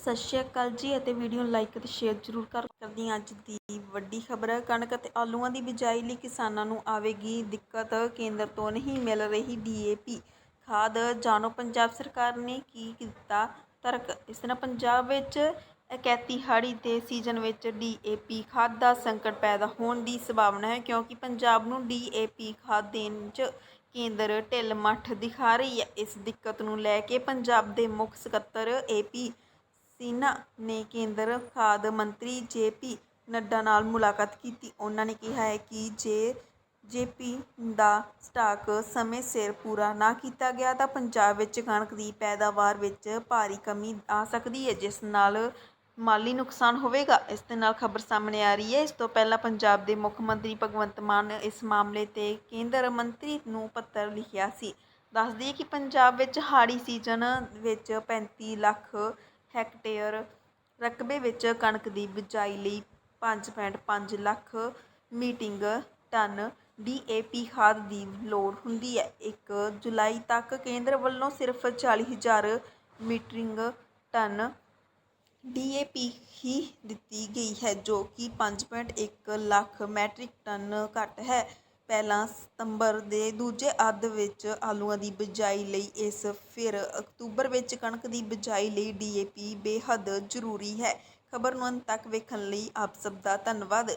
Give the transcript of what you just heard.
ਸਤਿ ਸ਼੍ਰੀ ਅਕਾਲ ਜੀ ਅਤੇ ਵੀਡੀਓ ਨੂੰ ਲਾਈਕ ਅਤੇ ਸ਼ੇਅਰ ਜ਼ਰੂਰ ਕਰ ਕਰਦੀ ਹਾਂ। ਅੱਜ ਦੀ ਵੱਡੀ ਖਬਰ, ਕਣਕ ਅਤੇ ਆਲੂਆਂ ਦੀ ਬਿਜਾਈ ਲਈ ਕਿਸਾਨਾਂ ਨੂੰ ਆਵੇਗੀ ਦਿੱਕਤ। ਕੇਂਦਰ ਤੋਂ ਨਹੀਂ ਮਿਲ ਰਹੀ ਡੀਏਪੀ ਖਾਦ, ਜਾਣੋ, ਪੰਜਾਬ ਸਰਕਾਰ ਨੇ ਕੀ ਕੀਤਾ ਤਰਕ? ਇਸ ਤਰ੍ਹਾਂ ਪੰਜਾਬ ਵਿੱਚ ਇਕੈਤੀ ਹਾੜੀ ਦੇ ਸੀਜ਼ਨ ਵਿੱਚ ਡੀਏਪੀ ਖਾਦ ਦਾ ਸੰਕਟ ਪੈਦਾ ਹੋਣ ਦੀ ਸੰਭਾਵਨਾ ਹੈ ਕਿਉਂਕਿ ਪੰਜਾਬ ਨੂੰ ਡੀਏਪੀ ਖਾਦ ਦੇਣ 'ਚ ਕੇਂਦਰ ਢਿੱਲ ਮੱਠ ਦਿਖਾ ਰਹੀ ਹੈ। ਇਸ ਦਿੱਕਤ ਨੂੰ ਲੈ ਕੇ ਪੰਜਾਬ ਦੇ ਮੁੱਖ ਸਕੱਤਰ ਏਪੀ ਸਿਨਹਾ ਨੇ ਕੇਂਦਰ ਖਾਦ ਮੰਤਰੀ ਜੇ ਪੀ ਨੱਡਾ ਨਾਲ ਮੁਲਾਕਾਤ ਕੀਤੀ। ਉਹਨਾਂ ਨੇ ਕਿਹਾ ਹੈ ਕਿ ਜੇ ਜੇਪੀ ਦਾ ਸਟਾਕ ਸਮੇਂ ਸਿਰ ਪੂਰਾ ਨਾ ਕੀਤਾ ਗਿਆ ਤਾਂ ਪੰਜਾਬ ਵਿੱਚ ਕਣਕ ਦੀ ਪੈਦਾਵਾਰ ਵਿੱਚ ਭਾਰੀ ਕਮੀ ਆ ਸਕਦੀ ਹੈ, ਜਿਸ ਨਾਲ ਮਾਲੀ ਨੁਕਸਾਨ ਹੋਵੇਗਾ। ਇਸ ਦੇ ਨਾਲ ਖਬਰ ਸਾਹਮਣੇ ਆ ਰਹੀ ਹੈ। ਇਸ ਤੋਂ ਪਹਿਲਾਂ ਪੰਜਾਬ ਦੇ ਮੁੱਖ ਮੰਤਰੀ ਭਗਵੰਤ ਮਾਨ ਇਸ ਮਾਮਲੇ ਤੇ ਕੇਂਦਰ ਮੰਤਰੀ ਨੂੰ ਪੱਤਰ ਲਿਖਿਆ ਸੀ। ਦੱਸ ਦਈਏ ਕਿ ਪੰਜਾਬ ਵਿੱਚ ਹਾੜੀ ਸੀਜ਼ਨ ਵਿੱਚ 35 ਲੱਖ ਹੈਕਟੇਅਰ ਰਕਬੇ ਵਿੱਚ ਕਣਕ ਦੀ ਬਿਜਾਈ ਲਈ 5.5 lakh metric ton D A P ਖਾਦ ਦੀ ਲੋੜ ਹੁੰਦੀ ਹੈ। ਇੱਕ ਜੁਲਾਈ ਤੱਕ ਕੇਂਦਰ ਵੱਲੋਂ ਸਿਰਫ ਚਾਲੀ ਹਜ਼ਾਰ metric ton D A P ਹੀ ਦਿੱਤੀ ਗਈ ਹੈ, ਜੋ ਕਿ 5.1 ਲੱਖ ਮੈਟ੍ਰਿਕ ਟਨ ਘੱਟ ਹੈ। ਪਹਿਲਾਂ ਸਤੰਬਰ ਦੇ ਦੂਜੇ ਅੱਧ ਵਿੱਚ ਆਲੂਆਂ ਦੀ ਬਿਜਾਈ ਲਈ ਇਸ ਫਿਰ ਅਕਤੂਬਰ ਵਿੱਚ ਕਣਕ ਦੀ ਬਿਜਾਈ ਲਈ ਡੀਏਪੀ ਬੇਹੱਦ ਜ਼ਰੂਰੀ ਹੈ। ਖਬਰ ਨੂੰ ਅੰਤ ਤੱਕ ਵੇਖਣ ਲਈ ਆਪ ਸਭ ਦਾ ਧੰਨਵਾਦ।